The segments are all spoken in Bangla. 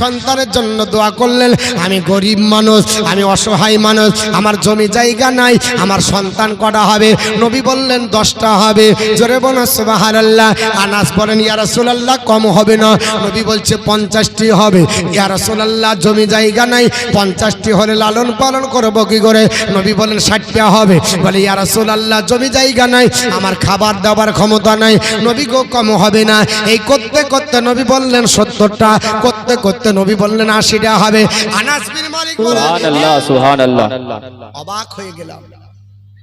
সন্তানের জন্য দোয়া করলেন, আমি গরিব মানুষ, আমি অসহায় মানুষ, আমার জমি জায়গা নাই, আমার সন্তান কটা হবে? নবী বললেন, দশটা হবে। জোরে বলো, সুবহানাল্লাহ। আনাস বলেন, ইয়া রাসূলুল্লাহ, কম হবে না। নবী বলছে, পঞ্চাশটি হবে। ইয়া রাসূলুল্লাহ, জমি জায়গা নাই, পঞ্চাশটি হলে লালন পালন করব কি করে? নবী বলেন ষাটটা হবে। বলে, ইয়া রাসূলুল্লাহ, জমি জায়গা নাই, আমার খাবার দাবার ক্ষমতা নাই। নবী কম হবে না। এই করতে করতে নবী বললেন, সত্তরটা। করতে করতে নবী বললেন আশিটা হবে। আনাস বিন মালিক সুবহানাল্লাহ সুবহানাল্লাহ। অবাক হয়ে গেলাম।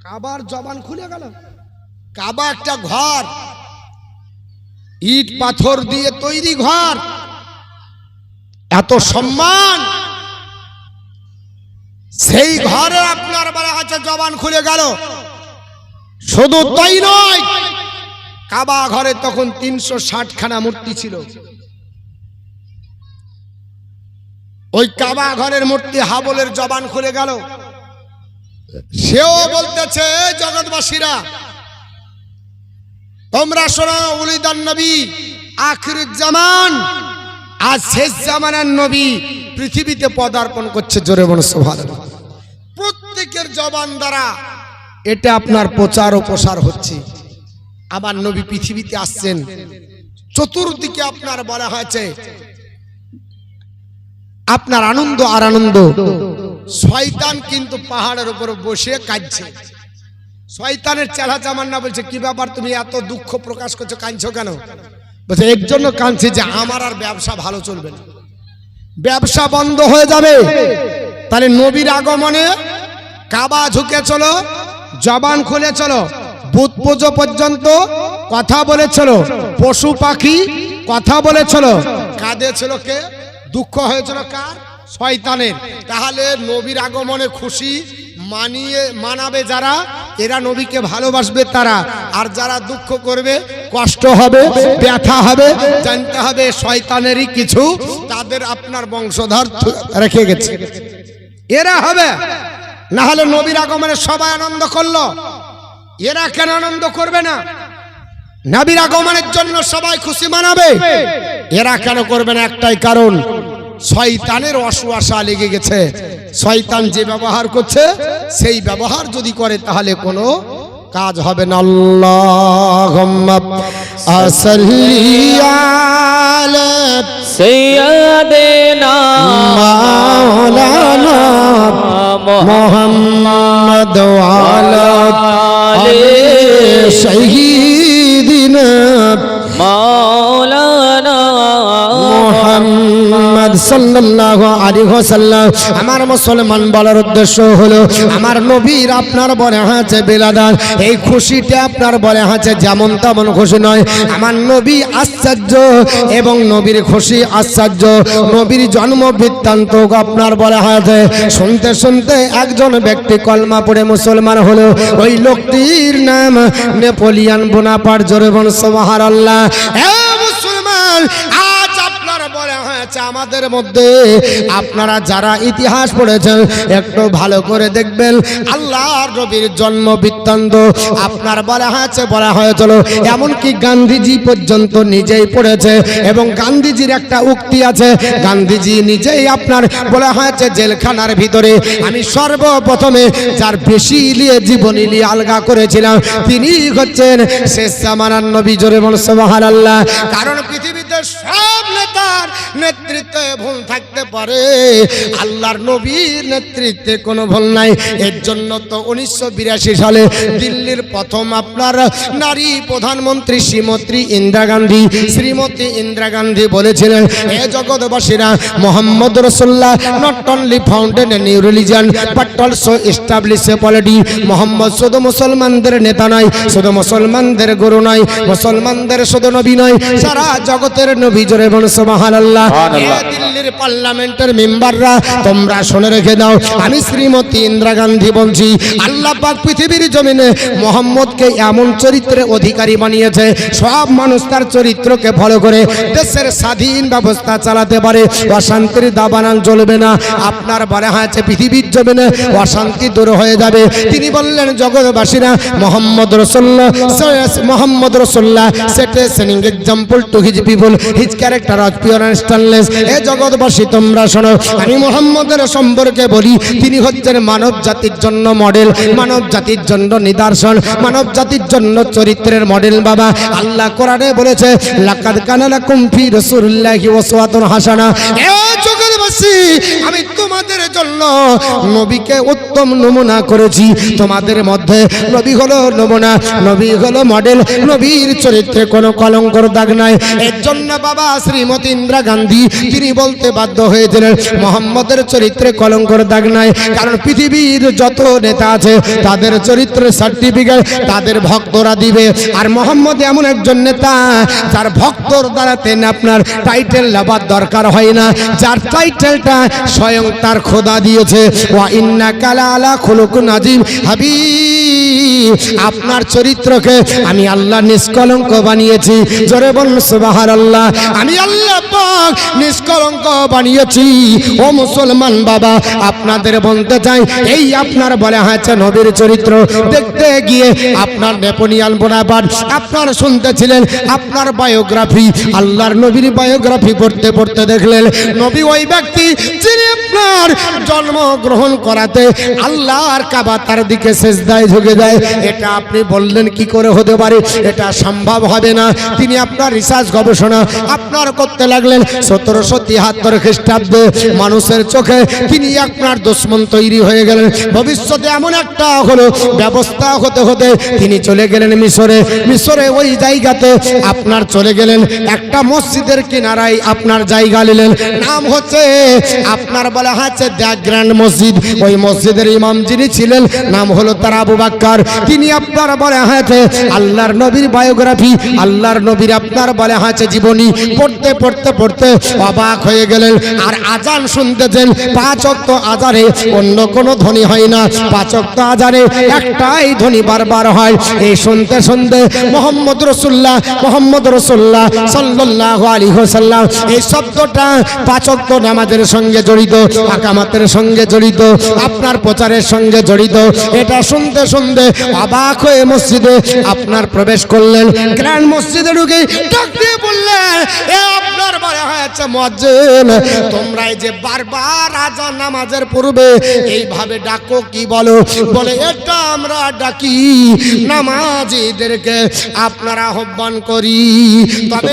কাবার জবান খুলে গেল। কাবা একটা ঘর। ইট পাথর দিয়ে তৈরি ঘর। এত সম্মান। সেই ঘরে আপনার বলা আছে জবান খুলে গেল। শুধু তাই নয় কাবা ঘরে তখন তিনশো ষাট খানা মূর্তি ছিল। ওই কাবা ঘরের মূর্তি হাবলের জবান খুলে গেল। সেও বলতেছে জগৎবাসীরা, তোমরা শোনো, উলিদান নবী, আখিরুজ্জামান আজ শেষ জামানার নবী পৃথিবীতে পদার্পণ করছে জোরে বন সোভার প্রত্যেকের জবান দ্বারা এটা আপনার প্রচার ও প্রসার হচ্ছে। আবার নবী পৃথিবীতে আসছেন, চতুর্দিকে আপনার বলা হয়েছে আপনার আনন্দ আর আনন্দ। শয়তান কিন্তু পাহাড়ের উপর বসে কাঁদছে। শয়তানের চেলা জামান না বলছে, কি ব্যাপার তুমি এত দুঃখ প্রকাশ করছ, কাঁদছো কেন? বলছে, এর জন্য কাঁদছে যে আমার আর ব্যবসা ভালো চলবে না। ব্যবসা বন্ধ হয়ে যাবে। তাহলে নবীর আগমনে কাবা ঝুঁকে চলো, জবান খুলে চলো, বুধ পুজো পর্যন্ত কথা বলেছিল পশু পাখি কথা বলেছিল কাঁদে ছিল কে? দুঃখ হয়েছিল কার? শয়তানের। তাহলে নবীর আগমনে খুশি মানিয়ে, মানাবে যারা? এরা নবীকে ভালোবাসবে তারা। আর যারা দুঃখ করবে, কষ্ট হবে, ব্যথা হবে, জানতে হবে শয়তানেরই কিছু, তাদের আপনার বংশধর রেখে গেছে। এরা হবে। না হলে নবীর আগমনে সবাই আনন্দ করল। এরা কেন আনন্দ করবে না? নবীর আগমনের জন্য সবাই খুশি মানাবে। এরা কেন করবে না? একটাই কারণ শয়তানের অশুয়াশা লেগে গেছে। শয়তান যে ব্যবহার করছে সেই ব্যবহার যদি করে তাহলে কোনো কাজ হবে না। আল্লাহ মাওলানা মোহাম্মদ সহি দিন মা মুহাম্মদ সাল্লাল্লাহু আলাইহি ওয়াসাল্লাম। আমার মুসলমান বলার উদ্দেশ্য হলো, আমার নবীর আপনার বলে আছে বিলাদান এই খুশিটা আপনার বলে আছে যেমন তেমন খুশি নয়। আমার নবী আশ্চর্য এবং নবীর খুশি আশ্চর্য। নবীর জন্ম বৃত্তান্ত আপনার বলে আছে শুনতে শুনতে একজন ব্যক্তি কলমা পড়ে মুসলমান হলো। ওই লোকটির নাম নেপোলিয়ান বোনাপাট জোরে বন সোহার আল্লাহ মুসলমান, আজ আপনার বলা হয়েছে আমাদের মধ্যে। আপনারা যারা ইতিহাস পড়েছেন, একটু ভালো করে দেখবেন। আল্লাহর নবীর জন্ম বৃত্তান্ত আপনার বলা হয়েছে, বলা হয়েছিল। এমনকি গান্ধীজি পর্যন্ত নিজেই পড়েছে এবং গান্ধীজির একটা উক্তি আছে। গান্ধীজি নিজেই আপনার বলা হয়েছে জেলখানার ভিতরে। আমি সর্বপ্রথমে যার বেশি নিয়ে জীবনী নিয়ে আলগা করেছিলাম, তিনি হচ্ছেন শেষ জামানার নবী জোরে সুবহানাল্লাহ। কারণ পৃথিবীতে সব নেতার নেতৃত্বে ভুল থাকতে পারে। আল্লাহর নবীর নেতৃত্বে কোনো ভুল নাই। এর জন্য তো উনিশশো বিরাশি সালে দিল্লির প্রথম আপনার নারী প্রধানমন্ত্রী শ্রীমতী ইন্দিরা গান্ধী, শ্রীমতী ইন্দিরা গান্ধী বলেছিলেন, এ জগৎবাসীরা Muhammad Rasulullah not only founded a new religion but also establish a polity Muhammad শুধু মুসলমানদের নেতা নয়, শুধু মুসলমানদের গুরু নয়, মুসলমানদের শুধু নবী নয়, সারা জগতের নবী জোরে বন সুবহানাল্লাহ সুবহানাল্লাহ। পার্লামেন্টের মেম্বাররা, তোমরা শুনে রেখে দাও, আমি শ্রীমতী ইন্দিরা গান্ধী এমন চরিত্রের অধিকারী বানিয়েছে, সব মানুষ তার চরিত্রকে ফলো করে, দেশের স্বাধীন ব্যবস্থা চালাতে পারে, অশান্তির দাবানান চলবে না, আপনার বলা হয়েছে পৃথিবীর জমিনে অশান্তি দূর হয়ে যাবে। তিনি বললেন, জগৎবাসীরা, Muhammad Rasulullah Muhammad set shining example to his people his character of pure and stainless এ জগৎবাসী, তোমরা শোনো, আমি মোহাম্মদের সম্পর্কে বলি। তিনি হচ্ছেন মানব জাতির জন্য মডেল মানব জাতির জন্য নিদর্শন মানব জাতির জন্য চরিত্রের মডেল বাবা। আল্লাহ কোরআনে বলেছে, লাকাদ কানালা কুমফি ফি রাসূলিল্লাহি ওয়াসওয়াতুন হাসানা। এ জগৎবাসী, আমি তোমাদের জন্য নবীকে উত্তম নমুনা করেছি। তোমাদের মধ্যে নবী হলো নমুনা, নবী হলো মডেল নবীর চরিত্রে কোনো কলঙ্কর দাগ নাই। এর জন্য বাবা শ্রীমতী ইন্দিরা গান্ধী, তিনি বলতে বাধ্য হয়েছিলেন, মোহাম্মদের চরিত্রে কলঙ্কর দাগ নাই, কারণ পৃথিবীর যত নেতা আছে, তাদের চরিত্রের সার্টিফিকেট তাদের ভক্তরা দিবে। আর মোহাম্মদ এমন একজন নেতা, যার ভক্তর দ্বারাতেন আপনার টাইটেল লাভার দরকার হয় না। যার টাইটেলটা স্বয়ং তার খোদা দিয়েছে। আপনার চরিত্রকে আমি আল্লাহ নিষ্কলঙ্ক বানিয়েছি। জোরে বলুন সুবাহার আল্লাহ আমি আল্লাহ নিষ্কলঙ্ক বানিয়েছি। ও মুসলমান বাবা, আপনাদের বলতে চাই, এই আপনার বলে হয়েছে নবীর চরিত্র। দেখতে গিয়ে আপনার নেপোনিয়ান বোনাপাট আপনার শুনতেছিলেন, আপনার বায়োগ্রাফি। আল্লাহর নবীর বায়োগ্রাফি পড়তে পড়তে দেখলেন, নবী ওই ব্যক্তি যিনি আপনার জন্মগ্রহণ করাতে আল্লাহর কাবা তার দিকে সেজদায় ঝুঁকে দেয় এটা আপনি বললেন কি করে হতে পারে? এটা সম্ভব হবে না। তিনি আপনার রিসার্চ গবেষণা আপনার করতে লাগলেন সতেরোশো তিয়াত্তর খ্রিস্টাব্দে মানুষের চোখে তিনি আপনার দুশ্মন তৈরি হয়ে গেলেন। ভবিষ্যতে এমন একটা হলো, ব্যবস্থা হতে হতে তিনি চলে গেলেন মিশরে। মিশরে ওই জায়গাতে আপনার চলে গেলেন। একটা মসজিদের কিনারায় আপনার জায়গা নিলেন। নাম হচ্ছে আপনার বলা হচ্ছে দ্য গ্র্যান্ড মসজিদ। ওই মসজিদের ইমাম যিনি ছিলেন, নাম হলো তার আবু বাক্কার। তিনি আপনার বলে হয়েছে, আল্লাহর নবীর বায়োগ্রাফি, আল্লাহর নবীর আপনার বলে হয়েছে জীবনী। পড়তে পড়তে পড়তে অবাক হয়ে গেলেন। আর আজান শুনতেছেন, পাঁচ অক্ত আজারে অন্য কোনো ধ্বনি হয় না। পাঁচ অক্ত আজারে একটাই ধ্বনি বারবার হয়। এই শুনতে শুনতে মোহাম্মদ রসুল্লাহ মোহাম্মদ রসুল্লাহ সাল্লাহ আলী হোসাল্লাম এই শব্দটা পাঁচ অক্ত নামাজের সঙ্গে জড়িত। আকামাতের সঙ্গে জড়িত আপনার প্রচারের সঙ্গে জড়িত এটা শুনতে শুনতে অবাক হয়ে মসজিদে আপনার প্রবেশ করলেন। গ্র্যান্ড মসজিদে ঢুকে ডাক দিয়ে বললেন এ আপনার বলা হয়েছে মজ্জেন তোমরা এই যে বারবার আজান নামাজের পূর্বে এইভাবে ডাকো কি বলো? বলে এটা আমরা ডাকি নামাজিদেরকে আপনারা আহ্বান করি। তবে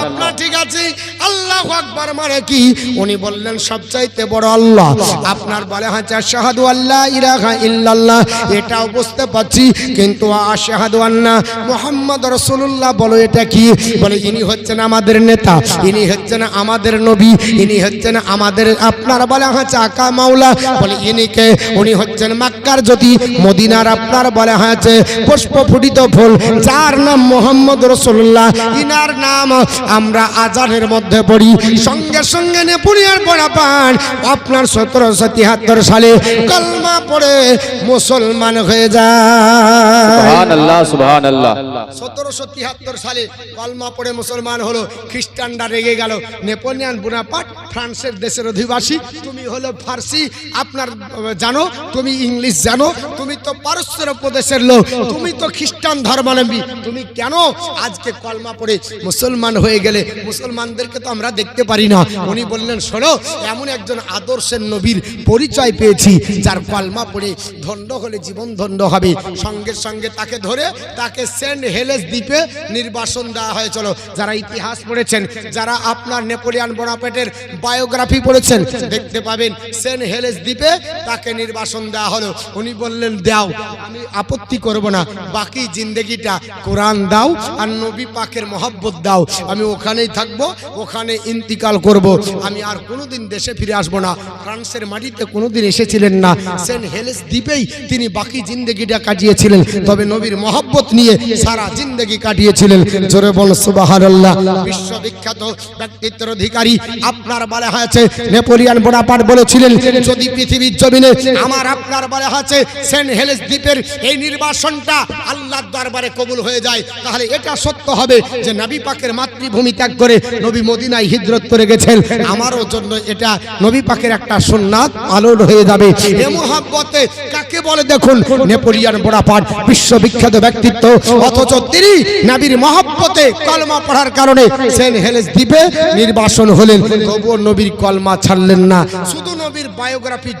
আপনার ঠিক আছে আল্লাহ আকবার মানে কি? উনি বললেন সবচাইতে বড় আল্লাহ। আপনার বলে হচ্ছে শাহাদু আল্লাহ ইলাহা ইল্লাল্লাহ। এটাও বুঝতে পারছি কিন্তু আশাহাদু আন্না মোহাম্মদ রসুল্লাহ বলো এটা কি? বলে ইনি হচ্ছেন আমাদের নেতা ইনি হচ্ছেন আমাদের নবী ইনি হচ্ছেন আমাদের আপনার বলে হচ্ছে আকা মাওলা। বলে ইনিকে উনি হচ্ছেন মাক্কার জ্যোতি মদিনার আপনার বলে হয়েছে পুষ্প ফুটিত ফুল যার নাম মোহাম্মদ রসুল্লাহ ইনার নাম আমরা আজানের মধ্যে পড়ি সঙ্গে সঙ্গে নেপুরিয়ার পড়া পান আপনার সতেরোশো তিয়াত্তর সালে কলমা পড়ে মুসলমান হয়ে যায়। সতেরোশো তিয়াত্তর সালে কলমা পড়ে মুসলমান হলো খ্রিস্টানরা রেগে গেল। নেপোলিয়ান বুনাপাট ফ্রান্সের দেশের অধিবাসী তুমি হলো ফার্সি আপনার জানো তুমি ইংলিশ জানো তুমি তো পারস্যের প্রদেশের লোক তুমি তো খ্রিস্টান ধর্মাবলম্বী তুমি কেন আজকে কলমা পড়ে মুসলমান হয়ে গেলে? মুসলমানদেরকে তো আমরা দেখতে পারি না। উনি বললেন শোনো এমন একজন আদর্শের নবীর পরিচয় পেয়েছি, যার কলমা পড়ে ধন্য হলে জীবন ধন্য হবে। সঙ্গে সঙ্গে তাকে ধরে তাকে সেন্ট হেলেস দ্বীপে নির্বাসন দেওয়া হয়ে চলো। যারা ইতিহাস পড়েছেন, যারা আপনার নেপোলিয়ান বোনাপেটের বায়োগ্রাফি পড়েছেন, দেখতে পাবেন সেন্ট হেলেস দ্বীপে তাকে নির্বাসন দেওয়া হলো। উনি বললেন, দাও, আমি আপত্তি করব না। বাকি জিন্দগিটা কোরআন দাও আর নবী পাকের মহব্বত দাও। আমি ওখানেই থাকব, ওখানে ইন্তিকাল করব। আমি আর কোনোদিন দেশে ফিরে আসব না। ফ্রান্সের মাটিতে কোনোদিন এসেছিলেন না। সেন্ট হেলেস দ্বীপেই তিনি বাকি জিন্দগিটা কাটিয়েছিলেন। তবে নবীর মহব্বত নিয়ে সারা জিন্দগি কাটিয়েছিলেন। জোরে বল, সুবহানাল্লাহ। বিশ্ববিখ্যাত ব্যক্তিত্বের অধিকারী আপনার বলা হয়েছে, নেপোলিয়ান বোনাপাট বলেছিলেন, যদি পৃথিবীর জমিনে আমার আপনার বলা হয়েছে, সেন্ট হেলেস দ্বীপের এই নির্বাসনটা আল্লাহর দরবারে কবুল হয়ে যায়। তাহলে এটা সত্য হবে যে নবী পাকের মাতৃভূমি ত্যাগ করে নবী মদিনায় হিজরত করে গেছেন। আমারও জন্য জন্য এটা নবী পাকের একটা সুন্নাত আলোর হয়ে যাবে। এ মোহাব্বতে কাকে বলে দেখুন? নেপোলিয়ান বোনাপার্ট বিশ্ববিখ্যাত ব্যক্তিত্ব। অথচ তিনি নাবির মহব্বতে কলমা পড়ার কারণে সেন্ট হেলেস দ্বীপে নির্বাসন হলেন। তবুও নবীর কলমা ছাড়লেন না। শুধু নবীর বায়োগ্রাফি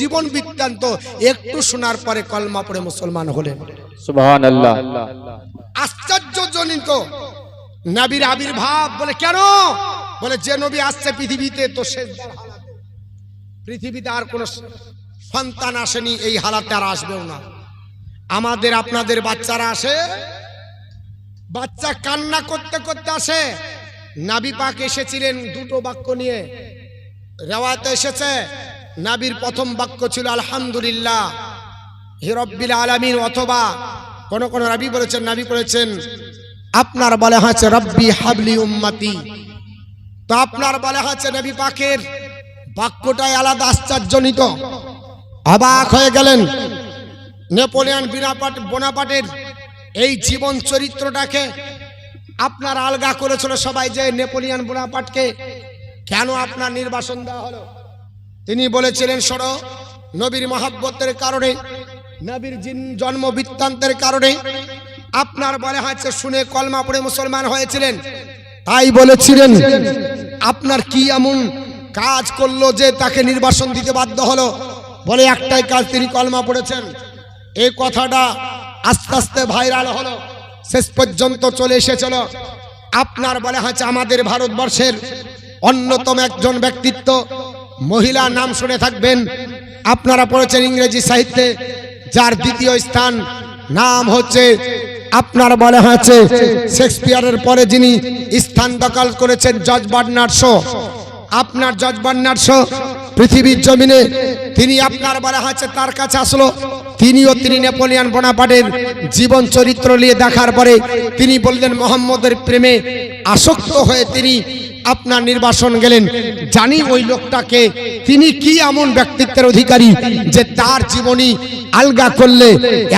জীবন বৃত্তান্ত একটু শোনার পরে কলমা পড়ে মুসলমান হলেন। আশ্চর্যজনিত। নবীর আবির্ভাব বলে কেন? বলে যে নবী আসছে পৃথিবীতে তো শেষ পৃথিবীতে আর কোন সন্তান আসেনি, এই হালাতে আর আসবেও না। আমাদের, আপনাদের বাচ্চারা আসে, বাচ্চা কান্না করতে করতে আসে। নাবি পাক এসেছিলেন দুটো বাক্য নিয়ে রেওয়াতে এসেছে, নাবির প্রথম বাক্য ছিল, আলহামদুলিল্লাহ হিরব্বিল আলামিন অথবা কোন কোন রাবি বলেছেন, নাবি বলেছেন, আপনার বলে হচ্ছে রব্বি হাবলি উম্মাতি তো আপনার বলে হচ্ছে নবী পাকের বাক্যটাই আলাদা আশ্চর্যজনিত। অবাক হয়ে গেলেন। নেপোলিয়ান বিনাপাট বোনাপাটের এই জীবন চরিত্রটাকে আপনার আলগা করেছিল সবাই যে নেপোলিয়ান বোনাপাটকে কেন আপনার নির্বাসন দেওয়া হলো? তিনি বলেছিলেন সর নবীর মহাব্বতের কারণে, নবীর জিন- জন্ম বৃত্তান্তের কারণে আপনার বলে হয়েছে, শুনে কলমা পড়ে মুসলমান হয়েছিলেন। তাই বলেছিলেন, আপনার কি এমন কাজ করল যে তাকে নির্বাসন দিতে বাধ্য হলো। বলে একটাই কাজ তিনি কলমা পড়েছেন। এই কথাটা আস্তে আস্তে ভাইরাল হলো। শেষ পর্যন্ত চলে এসেছিল। আপনার বলে হচ্ছে আমাদের ভারতবর্ষের অন্যতম একজন ব্যক্তিত্ব। মহিলা নাম শুনে থাকবেন। আপনারা পড়েছেন ইংরেজি সাহিত্যে, যার দ্বিতীয় স্থান নাম হচ্ছে, আপনার বলে হয়েছে, শেক্সপিয়ারের পরে যিনি স্থান দখল করেছেন, জজ বার্নার্ড শো আপনার জজ বার্নার্ড শো, পৃথিবীর জমিনে তিনি আপনার বলা হয়েছে, তার কাছে আসলো। তিনিও তিনি নেপোলিয়ান বোনাপাটের জীবন চরিত্র নিয়ে দেখার পরে তিনি বললেন, মোহাম্মদের প্রেমে আসক্ত হয়ে তিনি আপনার নির্বাসন গেলেন। জানি ওই লোকটাকে তিনি কি এমন ব্যক্তিত্বের অধিকারী যে তার জীবনী আলগা করলে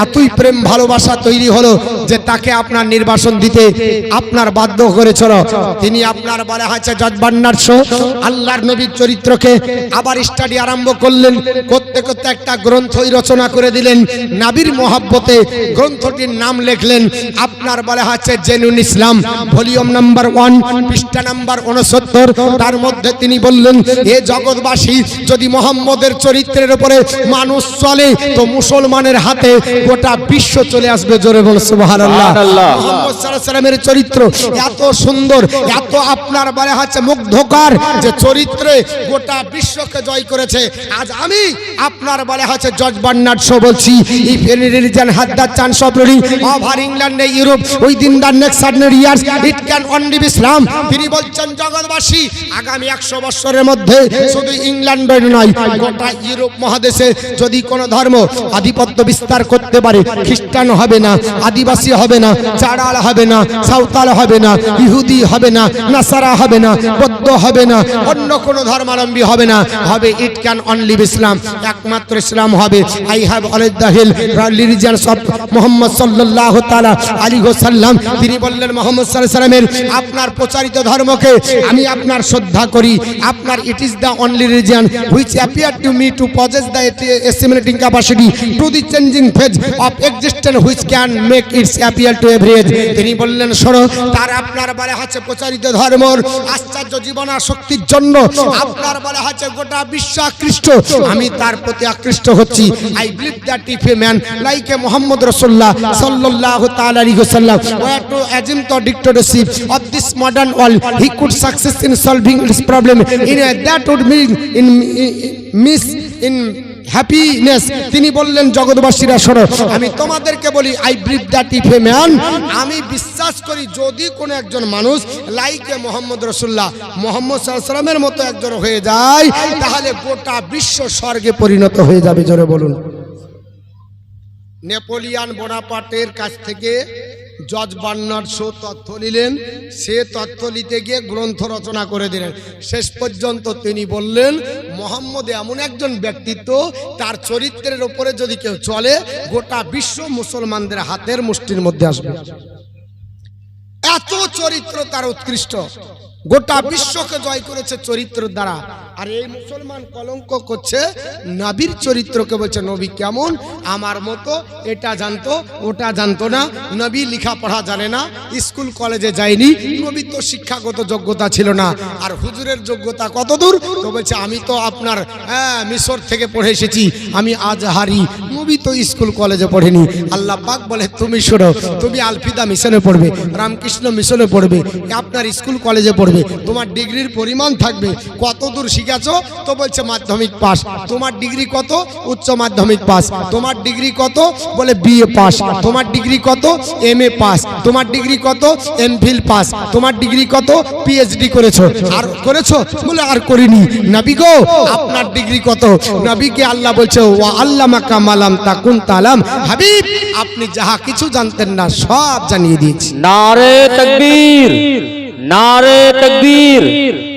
এতই প্রেম ভালোবাসা তৈরি হলো যে তাকে আপনার নির্বাসন দিতে আপনার বাধ্য করেছিল। তিনি আপনার বলা হয়েছে জজবান্নার শো। আল্লাহর নবীর চরিত্রকে আবার স্টাডি আরম্ভ করলেন। করতে করতে একটা গ্রন্থই রচনা করে দিলেন। নাবির মহাব্বতে গ্রন্থটির নাম লিখলেন, আপনার বলা হচ্ছে genuine Islam, volume number one, পৃষ্ঠা নাম্বার উনসত্তর তার মধ্যে তিনি বললেন এ জগৎবাসী যদি মোহাম্মদের চরিত্রের উপরে মানুষ চলে তো মুসলমানের হাতে গোটা বিশ্ব চলে আসবে। জোরে বল সাল্লামের চরিত্র এত সুন্দর এত আপনার বলে হচ্ছে মুগ্ধকর যে চরিত্রে গোটা বিশ্বকে জয় করেছে। আজ আমি আপনার বলে হচ্ছে জজ বার্নার্ড শো বলছি। If any religion of ruling over England Europe within the next years it can only be Islam তিনি বলছেন জগৎবাসী, আগামী একশো বছরের মধ্যে শুধু ইংল্যান্ডের নয়, গোটা ইউরোপ মহাদেশে যদি কোনো ধর্ম আধিপত্য বিস্তার করতে পারে, খ্রিস্টান হবে না, আদিবাসী হবে না, চাড়াল হবে না, সাঁওতাল হবে না, ইহুদি হবে না, নাসারা হবে না, বৌদ্ধ হবে না, অন্য কোনো ধর্মাবলম্বী হবে না, হবে ইট ক্যান অনলি ইসলাম, একমাত্র ইসলাম হবে। I have always the held religions of Muhammad সাল্লাল্লাহু তাআলা আলাইহি ওয়াসাল্লাম, তিনি বললেন মোহাম্মদ আলাইহি সাল্লামের আপনার প্রচারিত ধর্মকে আমি আপনার শ্রদ্ধা করি। আপনার it is the only religion which appear to me to possess the estimating capacity to the changing phase of existence which can make its appear to every age তিনি বললেন, শোনো, তার আপনার বলে হচ্ছে প্রচারিত ধর্মর আশ্চর্য জীবন আর শক্তির জন্য। আপনার বলে হচ্ছে গোটা বিশ্ব আকৃষ্ট। আমি তার প্রতি আকৃষ্ট হচ্ছি। I believe that if a man like a Muhammad Rasulullah সাল্লাল্লাহু তাআলা আলাইহি ওয়াসাল্লাম were to assume the dictatorship of this modern world he could success in solving this problem in that would mean in miss in happiness তিনি বললেন, জগৎবাসীরা, শোনো, আমি তোমাদেরকে বলি I believe that if a man আমি বিশ্বাস করি, যদি কোনো একজন মানুষ লাইকে মোহাম্মদ রসুল্লাহ মোহাম্মদ সাল্লামের মতো একজন হয়ে যায়, তাহলে গোটা বিশ্ব স্বর্গে পরিণত হয়ে যাবে। জোরে বলুন। নেপোলিয়ান বোনাপার্টের কাছ থেকে জজ বান্নার শো তথ্য নিলেন, সে তথ্য নিতে গিয়ে গ্রন্থ রচনা করে দিলেন। শেষ পর্যন্ত তিনি বললেন, মোহাম্মদ এমন একজন ব্যক্তিত্ব, তার চরিত্রের ওপরে যদি কেউ চলে, গোটা বিশ্ব মুসলমানদের হাতের মুষ্টির মধ্যে আসবে। এত চরিত্র তার উৎকৃষ্ট। গোটা বিশ্বকে জয় করেছে চরিত্র দ্বারা। আর এই মুসলমান কলঙ্ক করছে নবীর চরিত্রকে বলছে, নবী কেমন? আমার মতো, এটা জানতো, ওটা জানতো না, নবী লেখাপড়া জানে না, স্কুল কলেজে যায়নি নবী তো শিক্ষাগত যোগ্যতা ছিল না, আর হুজুরের যোগ্যতা কত দূর তো বলছে, আমি তো আপনার হ্যাঁ মিশর থেকে পড়ে এসেছি, আমি আজ হারি নবী তো স্কুল কলেজে পড়েনি। আল্লাহ পাক বলে, তুমি শোনো, তুমি আলফিদা মিশনে পড়বে, রামকৃষ্ণ মিশনে পড়বে, আপনার স্কুল কলেজে পড়বে পড়বে তোমার ডিগ্রির পরিমাণ থাকবে। কত দূর শিখেছো? তো বলছে মাধ্যমিক পাস। তোমার ডিগ্রি কত? উচ্চ মাধ্যমিক পাস। তোমার ডিগ্রি কত? বলে বিএ পাস। তোমার ডিগ্রি কত? M A pass. তোমার ডিগ্রি কত? M Phil pass. তোমার ডিগ্রি কত? পিএইচডি করেছ। আর করেছ? বলে আর করিনি। নাবি গো, আপনার ডিগ্রি কত? নাবিকে আল্লাহ বলছে, ওয়া আল্লামা তা কুন তালাম। হাবিব, আপনি যাহা কিছু জানতেন না, সব জানিয়ে দিয়েছি। নারে তকবীর। नारे तकबीर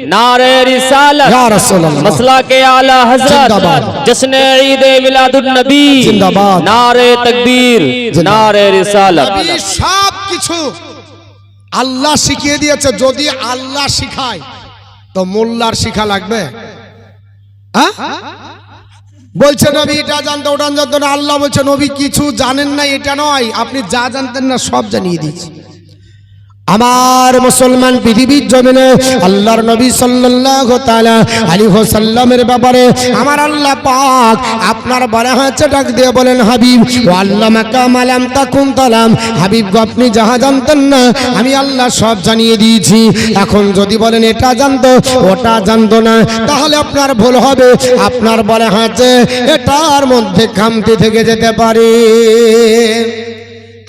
नारे रिसालत या रसूल अल्लाह। मसला के आला जिंदाबाद। हजरत जश्न ईद मिलादुन नबी जिंदाबाद। नारे तकबीर नारे रिसालत নবী সব কিছু আল্লাহ শিখিয়ে দিয়েছে যদি আল্লাহ শিখায় তো মোল্লার শিখা লাগবে হ্যাঁ? বলছে নবী এটা জানতো ওটা জানতো না আল্লাহ বলছে নবী কিছু জানেন না এটা নয় আপনি যা জানতেন না সব জানিয়ে দিয়েছি আমার মুসলমান পৃথিবীর জমিনে আল্লাহর নবী সাল্লাল্লাহু তাআলা আলাইহি ওয়াসাল্লামের ব্যাপারে আমার আল্লাহ পাক আপনার বলে হচ্ছে ডাক দিয়ে বলেন, হাবিব, ও আল্লামাকা মালাম তাকুন তালাম। হাবিব আপনি যাহা জানতেন না, আমি আল্লাহ সব জানিয়ে দিয়েছি। এখন যদি বলেন, এটা জানতো, ওটা জানতো না, তাহলে আপনার ভুল হবে। আপনার বলে হচ্ছে এটার মধ্যে খামতি থেকে যেতে পারে।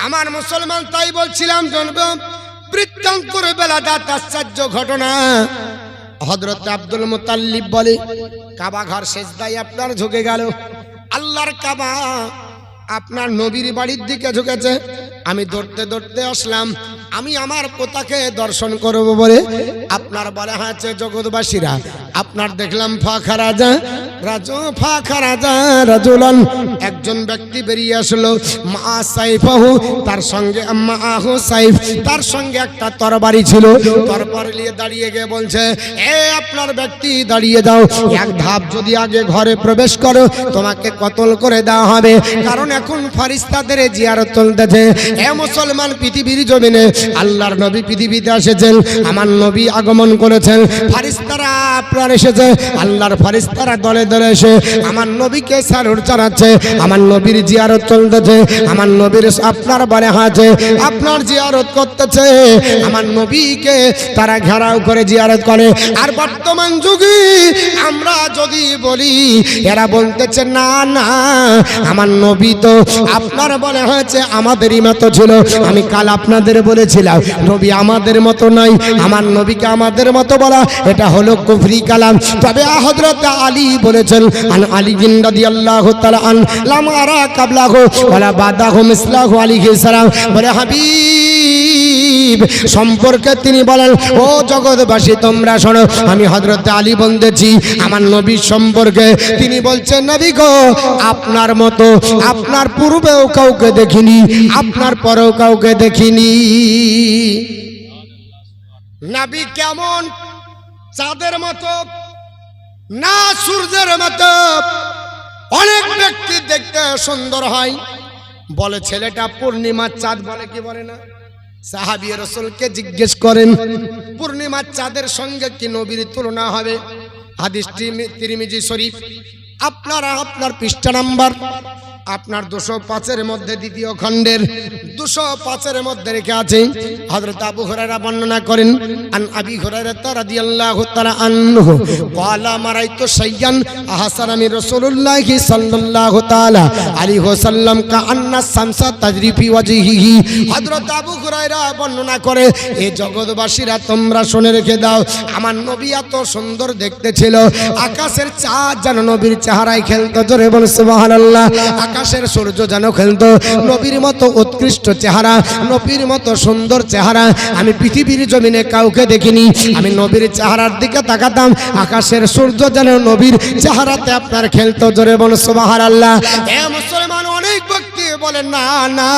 আমার মুসলমান তাই বলছিলাম জন্ম বেলা দাঁত আশ্চর্য ঘটনা। হজরত আব্দুল মোতাল্লিব বলে, কাবা ঘর শেষদাই আপনার ঝুঁকে গেল। আল্লাহর কাবা আপনার নবীর বাড়ির দিকে ঝুঁকেছে। আমি দৌড়তে দৌড়তে আসলাম। আমি আমার পোতাকে দর্শন করব বলে আপনার বলা হয়েছে জগৎবাসীরা। আপনার দেখলাম ফাঁকা রাজা, রাজু ফাঁকা রাজা রাজুলান একজন ব্যক্তি বেরিয়ে আসলো, মা সাইফ সাইফাহু, তার সঙ্গে মা আহু সাইফ, তার সঙ্গে একটা তরবারি ছিল। তরবারি নিয়ে দাঁড়িয়ে গিয়ে বলছে, এ আপনার ব্যক্তি, দাঁড়িয়ে দাও। এক ধাপ যদি আগে ঘরে প্রবেশ করো, তোমাকে কতল করে দেওয়া হবে। কারণ এখন ফারিস্তাদের জিয়ারত চলতেছে। এ মুসলমান পৃথিবীর জমিনে আল্লাহর নবী পৃথিবীতে এসেছেন, আমার নবী আগমন করেছেন ফারিস্তারা আপনার এসেছে, আল্লাহর ফারিস্তারা দলে দলে এসে আমার নবীকে সারুর চালাচ্ছে আমার নবীর জিয়ারত চলতেছে, আমার নবীর আপনার বারে হাতে আপনার জিয়ারত করতেছে, আমার নবীকে তারা ঘেরাও করে জিয়ারত করে। আর বর্তমান যুগে আমরা যদি বলি, এরা বলতেছে, না না, আমার নবী তো আপনার বলে হয়েছে, আমাদেরই মতো ছিল। আমি কাল আপনাদের বলেছিলাম, নবী আমাদের মতো নাই, আমার নবীকে আমাদের মতো বলা, এটা হলো কুফরি কালাম। তবে হযরত আলী বলেছেন আলী আন মিসলাহু বলে সম্পর্কে তিনি বলেন, ও জগৎবাসী, তোমরা শোনো, আমি হযরত আলী বলতেছি আমার নবীর সম্পর্কে তিনি বলছেন, নবী গো, আপনার মতো, আপনার পূর্বেও কাউকে দেখিনি, আপনার পরেও কাউকে দেখিনি। নবী কেমন? চাঁদের মতো, না সূর্যের মতো। অনেক ব্যক্তি দেখতে সুন্দর হয়। বলে, ছেলেটা পূর্ণিমার চাঁদ বলে কি বলে না? সাহাবি রসুলকে জিজ্ঞেস করেন, পূর্ণিমার চাঁদের সঙ্গে কি নবীর তুলনা হবে? হাদিসটি তিরিমিজি শরীফ, আপনারা আপনার পৃষ্ঠা নাম্বার। আপনার দুশো পাঁচের মধ্যে দ্বিতীয় খণ্ডের দুশো পাঁচের মধ্যে রেখে আছে। হযরত আবু হুরায়রা বর্ণনা করেন, আন আবি হুরায়রা রাদিয়াল্লাহু তাআলা আনহু, ক্বালা মারাইতু শাইয়ান আহসান আমি রাসূলুল্লাহি সাল্লাল্লাহু তাআলা আলাইহি ওয়াসাল্লাম কা আন্না সামসা তাজরি ফি ওয়াজহিহি। হযরত আবু হুরায়রা বর্ণনা করে, এ জগৎবাসীরা তোমরা শুনে রেখে দাও, আমার নবী এত সুন্দর দেখতে ছিল। আকাশের চাঁদ যেন নবীর চেহারায় খেলতো জোরে বল, সুবহানাল্লাহ। আকাশের সূর্য যেন খেলত, নবীর মতো উৎকৃষ্ট চেহারা, নবীর মতো সুন্দর চেহারা। আমি পৃথিবীর জমিনে কাউকে দেখিনি, আমি নবীর চেহারার দিকে তাকাতাম, আকাশের সূর্য যেন নবীর চেহারাতে আপনার খেলতো। জোরে বল আল্লাহ এ মুসলমান বলে না না,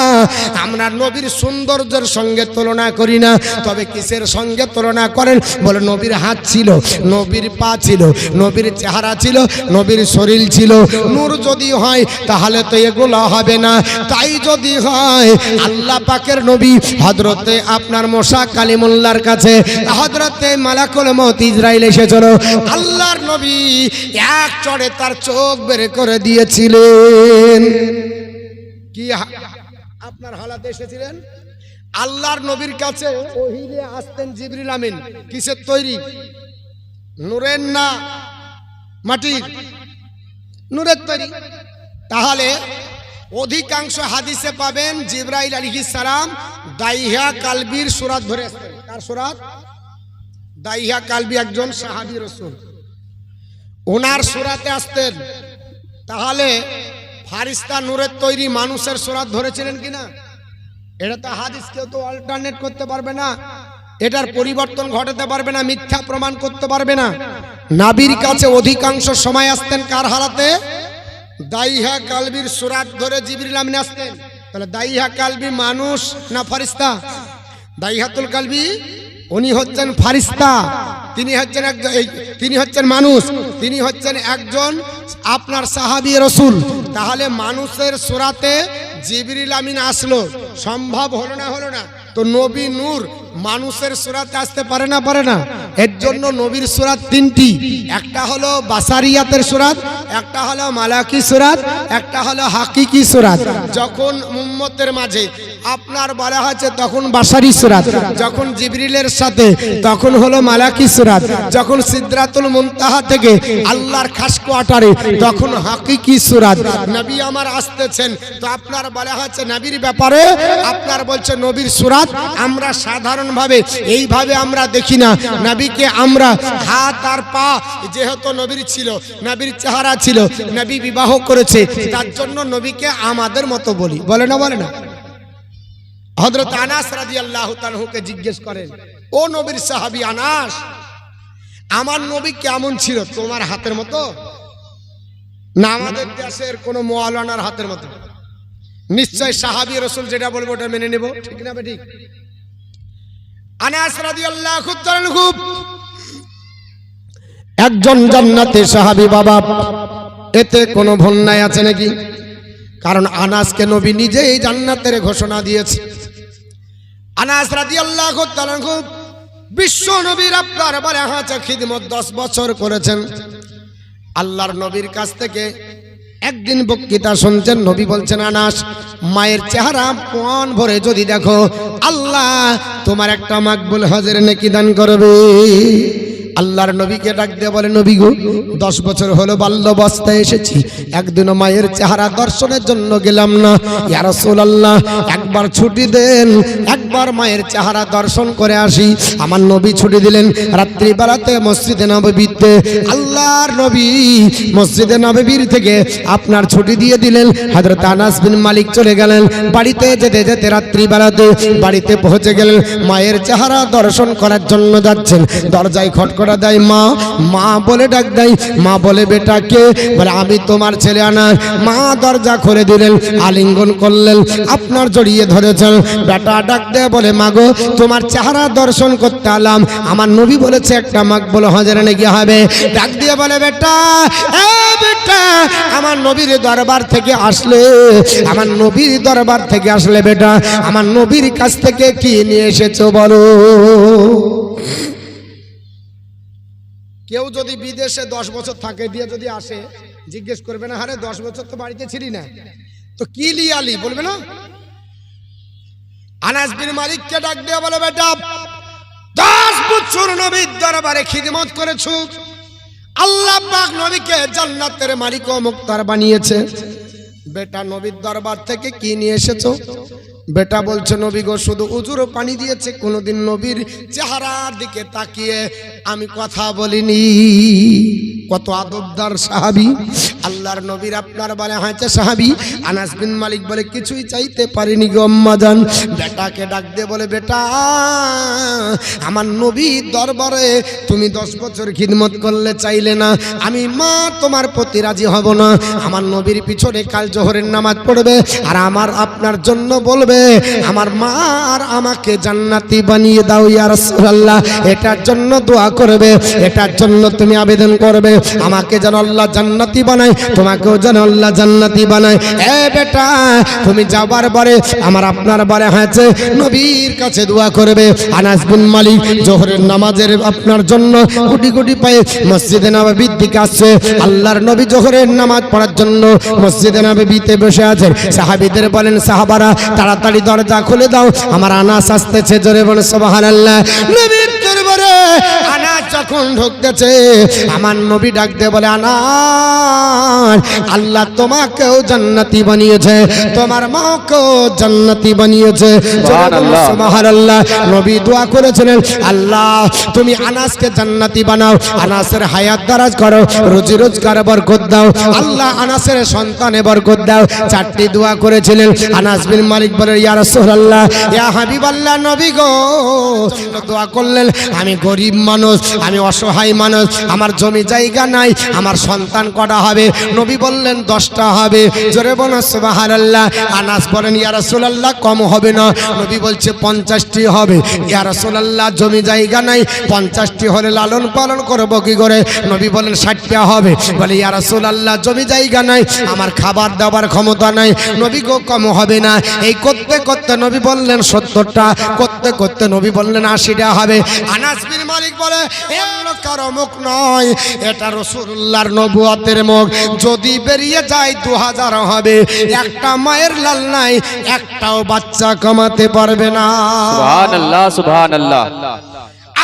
আমরা নবীর সৌন্দর্যের সঙ্গে তুলনা করি না। তবে কিসের সঙ্গে তুলনা করেন? বলে, নবীর হাত ছিল, নবীর পা ছিল, নবীর চেহারা ছিল, নবীর শরীর ছিল। নূর যদি হয়, তাহলে তো এগুলো হবে না। তাই যদি হয়, আল্লাহ পাকের নবী হজরতে আপনার মশা কালিমুল্লার কাছে হজরতে মালাকুল মত ইসরায়েল এসেছিল। আল্লাহর নবী এক চড়ে তার চোখ বের করে দিয়েছিলেন। কি আপনার হালাতে এসেছিলেন? আল্লাহর নবীর কাছে ওহিলে আসতেন জিবরিল আমিন। কিসের তৈরি? নূরের না মাটির নূরের তৈরি। তাহলে অধিকাংশ হাদিসে পাবেন জিব্রাইল আলহি সালাম দাইহা কালবির সুরাত ধরে আসতেন। কার সুরাত? দাইহা কালবি একজন সাহাবি রসুল। ওনার সুরাতে আসতেন। তাহলে ফারিস্তা নূরের তৈরি মানুষের সোরাত ধরেছিলেন কিনা? এটা তো হাদিস, কেউ তো অল্টারনেট করতে পারবে না। এটার পরিবর্তন ঘটাতে পারবে না, মিথ্যা প্রমাণ করতে পারবে না। নাবির কাছে অধিকাংশ সময় আসতেন কার হারাতে? দাইহা কালবির সুরাত ধরে জিবরিল আমিন আসতেন। তাহলে দাইহা কালবি মানুষ না ফারিস্তা? দাইহাতুল কালবি উনি হচ্ছেন ফারিস্তা, তিনি হচ্ছেন একজন তিনি হচ্ছেন মানুষ, তিনি হচ্ছেন একজন আপনার সাহাবি রসুল। তাহলে মানুষের সুরাতে জিবরিল আমিন আসলো। সম্ভব হলো না হলো না? তো নবী নূর মানুষের সুরাতে আসতে পারে না পারে না? এর জন্য নবীর সুরাত তিনটি। একটা হলো বাসারিয়াতের সুরাত, একটা হলো মালাকি সুরাত, একটা হলো হাকিকি সুরাত। যখন উম্মতের মাঝে আপনার বলা হয়েছে, তখন বাসারি সুরাত। যখন জিবরিলের সাথে, তখন হলো মালাকি সুরাত। যখন সিদ্রাতুল মুনতাহা থেকে আল্লাহর খাস কোয়ার্টারে, তখন হাকিকি সুরাত। নবী আমার আসতেছেন, তো আপনার বলা হচ্ছে নবীর ব্যাপারে আপনার বলছে, নবীর সুরাত আমরা সাধারণভাবে এইভাবে আমরা দেখি না। নবীকে আমরা হাত আর পা যেহেতু নবীর ছিল, নবীর চেহারা ছিল, নবী বিবাহ করেছে, তার জন্য নবীকে আমাদের মতো বলি। বলে না বলে না? হজরত আনাস রাজি আল্লাহ তালহুকে জিজ্ঞেস করেন, ও নবীর সাহাবি আনাস, আমার নবী কেমন ছিল? তোমার হাতের মতো? না, আমাদের দেশের কোনো মোয়ালানার হাতের মতো। নিশ্চয় সাহাবি রসুল যেটা বলব ওটা মেনে নেব, ঠিক না ঠিক আনাস রাজি আল্লাহ খুব একজন জান্নাতে সাহাবি বাবা, এতে কোনো ভন্যায় আছে নাকি? কারণ আনাসকে নবী নিজেই জান্নাতের ঘোষণা দিয়েছে। আনাস আল্লাহ খুব বিশ্ব নবীর আপনার বারে হাঁচা খিদমত দশ বছর করেছেন। আল্লাহর নবীর কাছ থেকে একদিন বক্তৃতা শুনছেন, নবী বলছেন, আনাস, মায়ের চেহারা পণ ভরে যদি দেখো, আল্লাহ তোমার একটা মাকবুল হজের নেকি দান করবে। আল্লাহর নবীকে ডাক দিয়ে বলে, নবী গো, দশ বছর হলো বাল্যবস্থায় এসেছি। একদিনও মায়ের চেহারা দর্শনের জন্য গেলাম না। ইয়া আল্লাহ একবার ছুটি দেন, একবার মায়ের চেহারা দর্শন করে আসি। আমার নবী ছুটি দিলেন রাত্রি বেলাতে মসজিদে নববীতে। আল্লাহর নবী মসজিদে নববীর থেকে আপনার ছুটি দিয়ে দিলেন। হযরত আনাস বিন মালিক চলে গেলেন। বাড়িতে যেতে যেতে রাত্রি বেলাতে বাড়িতে পৌঁছে গেলেন। মায়ের চেহারা দর্শন করার জন্য যাচ্ছেন। দরজায় খটখটা দেয় মা মা বলে ডাক দেয়, মা বলে, বেটাকে বলে, আমি তোমার ছেলে আনার। মা দরজা খুলে দিলেন, আলিঙ্গন করলেন, আপনার জড়িয়ে ধরেছেন। বেটা ডাক দেয়, বলে, মাগো, তোমার চেহারা দর্শন করতে আলাম আমার নবী বলেছে, একটা মাগ বলে, হাজারে নাকি হবে? ডাক দিয়ে বলে, বেটা, এ বেটা, আমার নবীর দরবার থেকে আসলে, আমার নবীর দরবার থেকে আসলে বেটা, আমার নবীর কাছ থেকে কি নিয়ে এসেছ বলো? কেউ যদি বিদেশে দশ বছর থাকে দিয়ে যদি আসে, জিজ্ঞেস করবে না হারে দশ বছর তো বাড়িতে ছিলি না। তো কি লিয়ালি বলবে না? আনাস বিন মালিককে ডাক দিয়ে বলে, বেটা, দশ বছর নবীর দরবারে খিদমত করেছ। আল্লাহ পাক নবীকে জান্নাতের মালিক ও মুক্তার বানিয়েছে। বেটা, নবীর দরবার থেকে কি নিয়ে এসেছ? বেটা বলছে, নবী গো, শুধু উজুরও পানি দিয়েছে, কোনোদিন নবীর চেহারার দিকে তাকিয়ে আমি কথা বলিনি। কত আদবদার সাহাবি। আল্লাহর নবীর আপনার বলে হয়েছে সাহাবি। আনাস বিন মালিক বলে, কিছুই চাইতে পারিনি গো আম্মাজান বেটাকে ডাক দিয়ে বলে, বেটা, আমার নবীর দরবারে তুমি দশ বছর খিদমত করলে চাইলে না। আমি মা তোমার প্রতি রাজি হব না। আমার নবীর পিছনে কাল জোহরের নামাজ পড়বে আর আমার আপনার জন্য বলবে আমার মা আর আমাকে জান্নাতি বানিয়ে দাও ইয়া রাসূলুল্লাহ। এটার জন্য দোয়া করবে, এটার জন্য তুমি আবেদন করবে। আমাকে যেন আল্লাহ জান্নাতি বানায়, তোমাকেও যেন আল্লাহ জান্নাতি বানায়। এ বেটা, তুমি যাবার পরে আমার আপনার বারে হয়েছে, নবীর কাছে দোয়া করবে। আনাস বিন মালিক জোহরের নামাজের আপনার জন্য কোটি কোটি পায়ে মসজিদে নববীর দিকে আসছে। আল্লাহর নবী জোহরের নামাজ পড়ার জন্য মসজিদে নববীতে বসে আছেন সাহাবীদের বলেন, সাহাবারা, তাড়াতাড়ি দরজা খুলে দাও। আমার আনাস আসতেছে জোরে বলে সুবহানাল্লাহ। নবীর দরবারে আনাস যখন ঢুকতেছে আমার নবী ডাক দিয়ে বলে আনাস আল্লাহ তোমাকেও জান্নাতি বানিয়েছে তোমার মাকেও জান্নাতি বানিয়েছে। সুবহানাল্লাহ। নবী দোয়া করেছিলেন আল্লাহ তুমি আনাসকে জান্নাতি বানাও আনাসের হায়াত দারাজ করো রুজি রোজগার বরকত দাও আল্লাহ আনাসের সন্তানে বরকত দাও। চারটি দোয়া করেছিলেন। আনাস বিন মালিক বলে ইয়া রাসূলুল্লাহ ইয়া হাবিবাল্লাহ নবী গো। দোয়া করলেন আমি গরিব মানুষ, আমি অসহায় মানুষ, আমার জমি জায়গা নাই, আমার সন্তান কটা হবে? নবী বললেন, দশটা হবে। জোরে সুবহানাল্লাহ। আনাস বলেন, ইয়া রাসূলুল্লাহ, কম হবে না। নবী বলছে, পঞ্চাশটি হবে। ইয়া রাসূলুল্লাহ, জমি জায়গা নাই, পঞ্চাশটি হলে লালন পালন করব কি করে? নবী বলেন, ষাটটা হবে। বলে, ইয়া রাসূলুল্লাহ, জমি জায়গা নাই, আমার খাবার দাবার ক্ষমতা নাই। নবী গো, কম হবে না। এই করতে করতে নবী বললেন, সত্তরটা। করতে করতে নবী বললেন, আশিটা হবে। আনাস বিন মালিক বলে এগুলো কারও মুখ নয়। এটা রসুল্লাহর নবুয়াতের মুখ। যদি বেরিয়ে যায় দু হাজার হবে। একটা মায়ের লাল নাই একটাও বাচ্চা কমাতে পারবে না।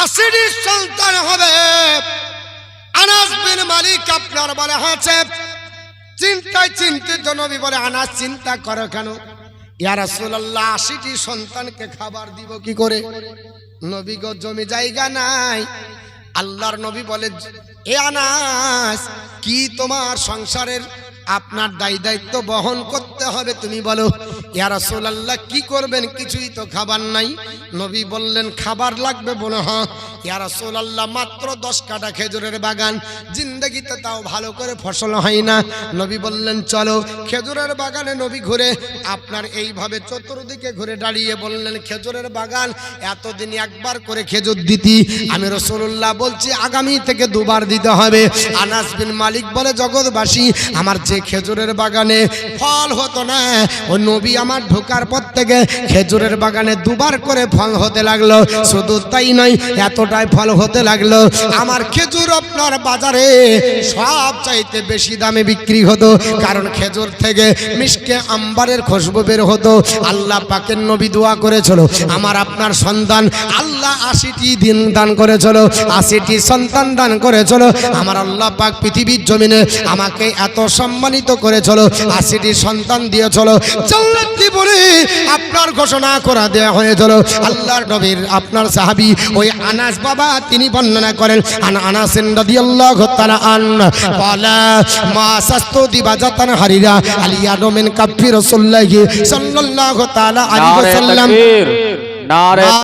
আশিটি সন্তান হবে। আনাস বিন মালিক আপনার বলে আছে চিন্তায় চিন্তিত নবী বলে আনাস চিন্তা করো কেন? ইয়া রাসূলুল্লাহ আশিটি সন্তানকে খাবার দিব কি করে? নবী গো, জমি জায়গা নাই। আল্লাহর নবী বলে, এ আনাস, কি তোমার সংসারের আপনার দায় দায়িত্ব বহন করতে হবে? তুমি বলো, ইয়া রাসূলুল্লাহ, কি করবেন? কিছুই তো খাবার নাই। নবী বললেন, খাবার লাগবে বলে হ্যাঁ। ইয়া রাসূলুল্লাহ, মাত্র দশ কাটা খেজুরের বাগান। জিন্দগিতে তাও ভালো করে ফসল হয় না। নবী বললেন, চলো খেজুরের বাগানে নবী ঘুরে আপনার এইভাবে চতুর্দিকে ঘুরে দাঁড়িয়ে বললেন, খেজুরের বাগান, এতদিন একবার করে খেজুর দিতি। আমি রসুল্লাহ বলছি, আগামী থেকে দুবার দিতে হবে। আনাস বিন মালিক বলে, জগৎবাসী, আমার যে খেজুরের বাগানে ফল হতো না, ও নবী আমার ঢোকার পর থেকে খেজুরের বাগানে দুবার করে ফল হতে লাগল। শুধু তাই নয় এতটাই ফল হতে লাগল। আমার খেজুর আপনার বাজারে সব চাইতে বেশি দামে বিক্রি হতো। কারণ খেজুর থেকে মিষ্কে আম্বারের খুশবু বের হতো। আল্লাহ পাকের নবী দোয়া করেছিল, আমার আপনার সন্তান আল্লাহ আশিটি দিন দান করেছিল, আশিটি সন্তান দান করেছিল। আমার আল্লাহ পাক পৃথিবীর জমিনে আমাকে এত সম্মানিত করেছিল, আশিটি সন্তান দিয়েছিল। জান্নাতি বলে আপনার ঘোষণা করা দেওয়া হয়েছিল। আল্লাহর নবীর আপনার সাহাবি ওই আনাস বাবা তিনি বর্ণনা করেন আন আনাসেন রাদিয়াল্লাহু তাআলা আন ক্বালা মা সাস্তু দিবাজাতান হারিরা আলিয়া নোমেন কাফি রাসূলুল্লাহি সাল্লাল্লাহু তাআলা আলাইহি ওয়াসাল্লাম। নারে